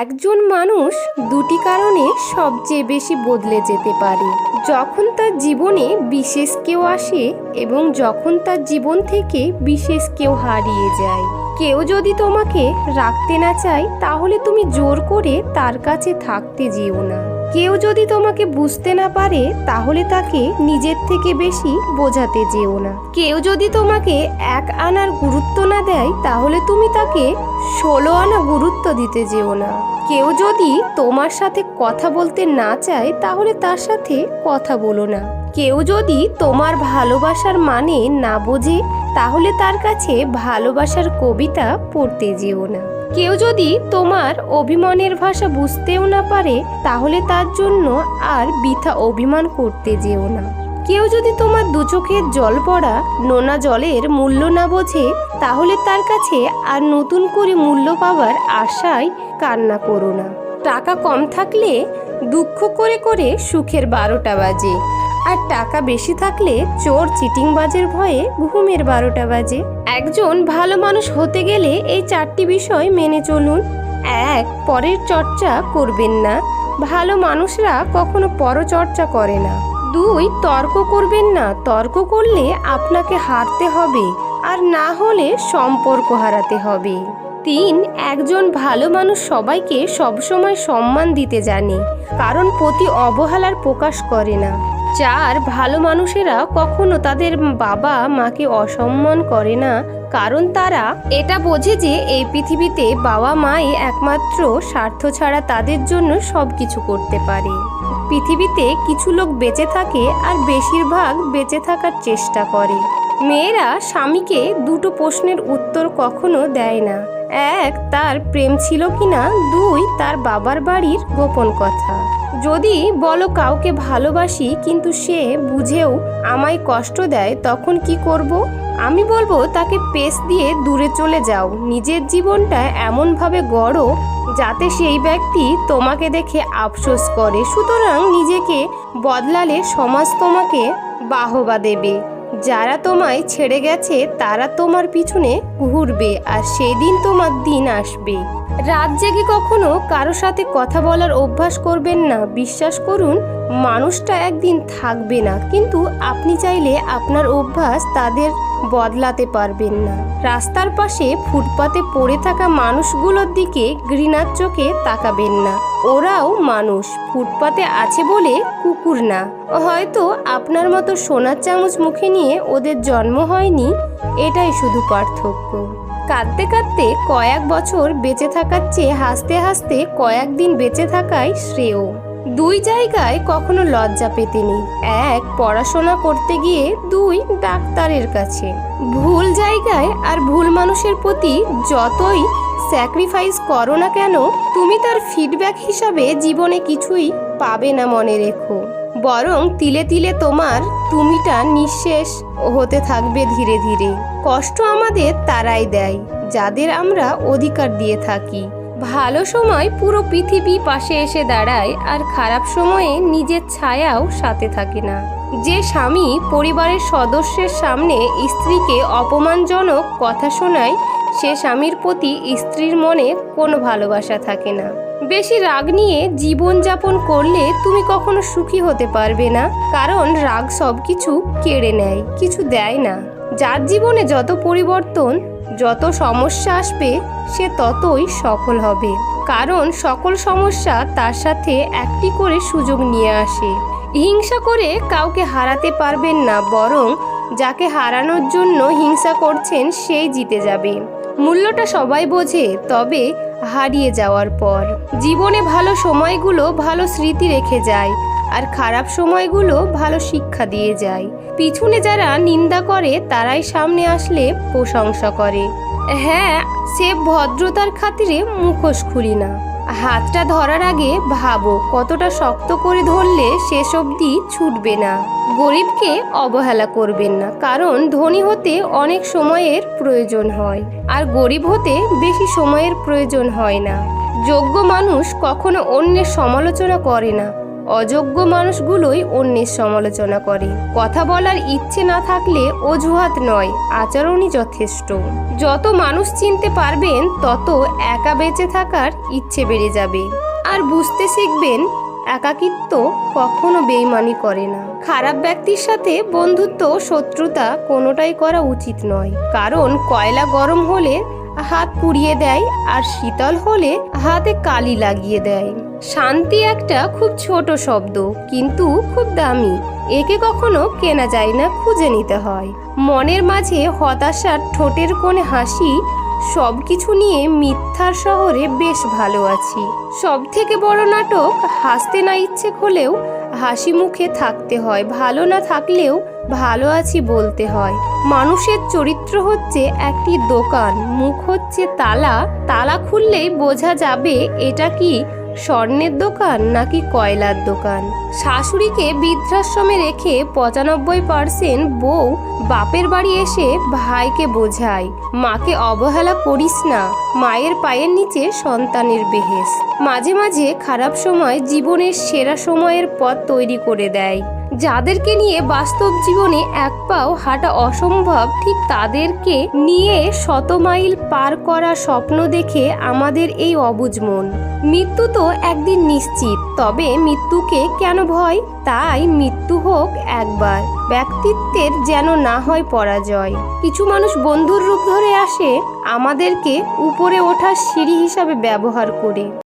একজন মানুষ দুটি কারণে সবচেয়ে বেশি বদলে যেতে পারে। যখন তার জীবনে বিশেষ কেউ আসে এবং যখন তার জীবন থেকে বিশেষ কেউ হারিয়ে যায়। কেউ যদি তোমাকে রাখতে না চায়, তাহলে তুমি জোর করে তার কাছে থাকতে যেও না। কেউ যদি তোমাকে বুঝতে না পারে, তাহলে তাকে নিজের থেকে বেশি বোঝাতে যেও না। কেউ যদি তোমাকে এক আনার গুরুত্ব না দেয়, তাহলে তুমি তাকে ষোলো আনা গুরুত্ব দিতে যেও না। কেউ যদি তোমার সাথে কথা বলতে না চায়, তাহলে তার সাথে কথা বলো না। কেউ যদি তোমার ভালোবাসার মানে না বোঝে তাহলে তার কাছে ভালোবাসার কবিতা পড়তে যেও না। কেউ যদি তোমার অভিমানের ভাষা বুঝতেও না পারে, তাহলে তার জন্য আর বৃথা অভিমান করতে যেও না। কেউ যদি তোমার দু চোখের জল পড়া নোনা জলের মূল্য না বোঝে, তাহলে তার কাছে আর নতুন করে মূল্য পাওয়ার আশায় কান্না করো না। টাকা কম থাকলে দুঃখ করে করে সুখের বারোটা বাজে। আর টাকা বেশি থাকলে চোর চিটিংবাজের ভয়ে ঘুমের বারোটা বাজে। একজন ভালো মানুষ হতে গেলে এই চারটি বিষয় মেনে চলুন। এক, পরের চর্চা করবেন না। ভালো মানুষরা কখনো পরচর্চা করে না। দুই, তর্ক করবেন না। তর্ক করলে আপনাকে হারতে হবে আর না হলে সম্পর্ক হারাতে হবে। তিন, একজন ভালো মানুষ সবাইকে সবসময় সম্মান দিতে জানে, কারণ প্রতি অবহেলার প্রকাশ করে না। চার, ভালো মানুষেরা কখনো তাদের বাবা মাকে অসম্মান করে না, কারণ তারা এটা বোঝে যে এই পৃথিবীতে বাবা মাই একমাত্র স্বার্থ ছাড়া তাদের জন্য সব কিছু করতে পারে। পৃথিবীতে কিছু লোক বেঁচে থাকে আর বেশিরভাগ বেঁচে থাকার চেষ্টা করে। মেয়েরা স্বামীকে দুটো প্রশ্নের উত্তর কখনো দেয় না। এক, তার প্রেম ছিল কিনা? দুই, তার বাবার বাড়ির গোপন কথা। যদি বলো কাউকে ভালোবাসি, কিন্তু সে বুঝেও আমায় কষ্ট দেয়, তখন কি করব? আমি বলব, তাকে পেস দিয়ে দূরে চলে যাও। নিজের জীবনটা এমনভাবে গড়ো, যাতে সেই ব্যক্তি তোমাকে দেখে আফসোস করে। সুতরাং নিজেকে বদলালে সমাজ তোমাকে বাহবা দেবে। যারা তোমায় ছেড়ে গেছে, তারা তোমার পিছনে ঘুরবে আর সেদিন তোমার দিন আসবে। রাত জেগে কখনো কারও সাথে কথা বলার অভ্যাস করবেন না। বিশ্বাস করুন, মানুষটা একদিন থাকবে না। কিন্তু আপনি চাইলে আপনার অভ্যাস তাদের বদলাতে পারবেন না। রাস্তার পাশে ফুটপাতে পড়ে থাকা মানুষগুলোর দিকে ঘৃণার চোখে তাকাবেন না। ওরাও মানুষ, ফুটপাতে আছে বলে কুকুর না। হয়তো আপনার মতো সোনার চামচ মুখে নিয়ে ওদের জন্ম হয়নি এটাই শুধু পার্থক্য। কাঁদতে কাঁদতে কয়েক বছর বেঁচে থাকার চেয়ে হাসতে হাসতে কয়েকদিন বেঁচে থাকাই শ্রেয়। দুই জায়গায় কখনো লজ্জা পেতে নেই এক, পড়াশোনা করতে গিয়ে, দুই, ডাক্তারের কাছে। ভুল জায়গায় আর ভুল মানুষের প্রতি যতই স্যাক্রিফাইস করো না কেন, তুমি তার ফিডব্যাক হিসাবে জীবনে কিছুই পাবে না মনে রেখো। বরং তিলে তিলে তোমার তুমিটা নিঃশেষ হতে থাকবে ধীরে ধীরে। কষ্ট আমাদের তারাই দেয়, যাদের আমরা অধিকার দিয়ে থাকি। ভালো সময় পুরো পৃথিবী পাশে এসে দাঁড়ায় আর খারাপ সময়ে নিজের ছায়াও সাথে থাকে না। যে স্বামী পরিবারের সদস্যের সামনে স্ত্রীকে অপমানজনক কথা শোনায়, সে স্বামীর প্রতি স্ত্রীর মনে কোনো ভালোবাসা থাকে না। বেশি রাগ নিয়ে জীবনযাপন করলে তুমি কখনো সুখী হতে পারবে না। কারণ রাগ সব কিছু কেড়ে নেয়, কিছু দেয় না। যার জীবনে যত পরিবর্তন, যত সমস্যা আসবে, সে ততই সফল হবে। কারণ সকল সমস্যা তার সাথে একটি করে সুযোগ নিয়ে আসে। হিংসা করে কাউকে হারাতে পারবেন না, বরং যাকে হারানোর জন্য হিংসা করছেন, সেই জিতে যাবে। মূল্যটা সবাই বোঝে, তবে হারিয়ে যাওয়ার পর। জীবনে ভালো সময়গুলো ভালো স্মৃতি রেখে যায় আর খারাপ সময়গুলো ভালো শিক্ষা দিয়ে যায়। পিছনে যারা নিন্দা করে, তারাই সামনে আসলে প্রশংসা করে। হ্যাঁ সে ভদ্রতার খাতিরে মুখোশ খুলি না। হাতটা ধরার আগে ভাবো, কতটা শক্ত করে ধরলে শেষ অবধি ছুটবে না। গরিবকে অবহেলা করবেন না, কারণ ধনী হতে অনেক সময়ের প্রয়োজন হয়, আর গরিব হতে বেশি সময়ের প্রয়োজন হয় না। যোগ্য মানুষ কখনো অন্যের সমালোচনা করে না। অযোগ্য মানুষগুলোই অন্যের সমালোচনা করে। কথা বলার ইচ্ছে না থাকলে অজুহাত নয়, আচরণই যথেষ্ট। যত মানুষ চিনতে পারবেন, তত একা বেঁচে থাকার ইচ্ছে বেড়ে যাবে। আর বুঝতে শিখবেন, একাকিত্ব কখনো বেইমানি করে না। খারাপ ব্যক্তির সাথে বন্ধুত্ব, শত্রুতা কোনোটাই করা উচিত নয়। কারণ কয়লা গরম হলে হাত পুড়িয়ে দেয় আর শীতল হলে হাতে কালি লাগিয়ে দেয়। শান্তি একটা খুব ছোট শব্দ, কিন্তু খুব দামি। একে কখনো কেনা যায় না, খুঁজে নিতে হয়। মনের মাঝে হতাশার ঠোঁটের কোণে হাসি সব কিছু নিয়ে মিথ্যার শহরে বেশ ভালো আছি। সব থেকে বড় নাটক, হাসতে না ইচ্ছে হলেও হাসি মুখে থাকতে হয়, ভালো না থাকলেও ভালো আছি বলতে হয়। মানুষের চরিত্র হচ্ছে একটি দোকান, মুখ হচ্ছে তালা তালা খুললেই বোঝা যাবে এটা কি স্বর্ণের দোকান নাকি কয়লার দোকান? শাশুড়িকে বৃদ্ধাশ্রমে রেখে পঁচানব্বই পার্সেন্ট বউ বাপের বাড়ি এসে ভাইকে বোঝায়, মাকে অবহেলা করিস না, মায়ের পায়ের নিচে সন্তানের বেহেস মাঝে মাঝে খারাপ সময় জীবনের সেরা সময়ের পথ তৈরি করে দেয়। যাদেরকে নিয়ে বাস্তব জীবনে এক পাও হাঁটা অসম্ভব, ঠিক তাদেরকে নিয়ে শত মাইল পার করা স্বপ্ন দেখে আমাদের এই অবুজ মন। মৃত্যু তো একদিন নিশ্চিত, তবে মৃত্যুকে কেন ভয়? তাই মৃত্যু হোক একবার, ব্যক্তিত্বের যেন না হয় পরাজয়। কিছু মানুষ বন্ধুর রূপ ধরে আসে, আমাদেরকে উপরে ওঠার সিঁড়ি হিসাবে ব্যবহার করে।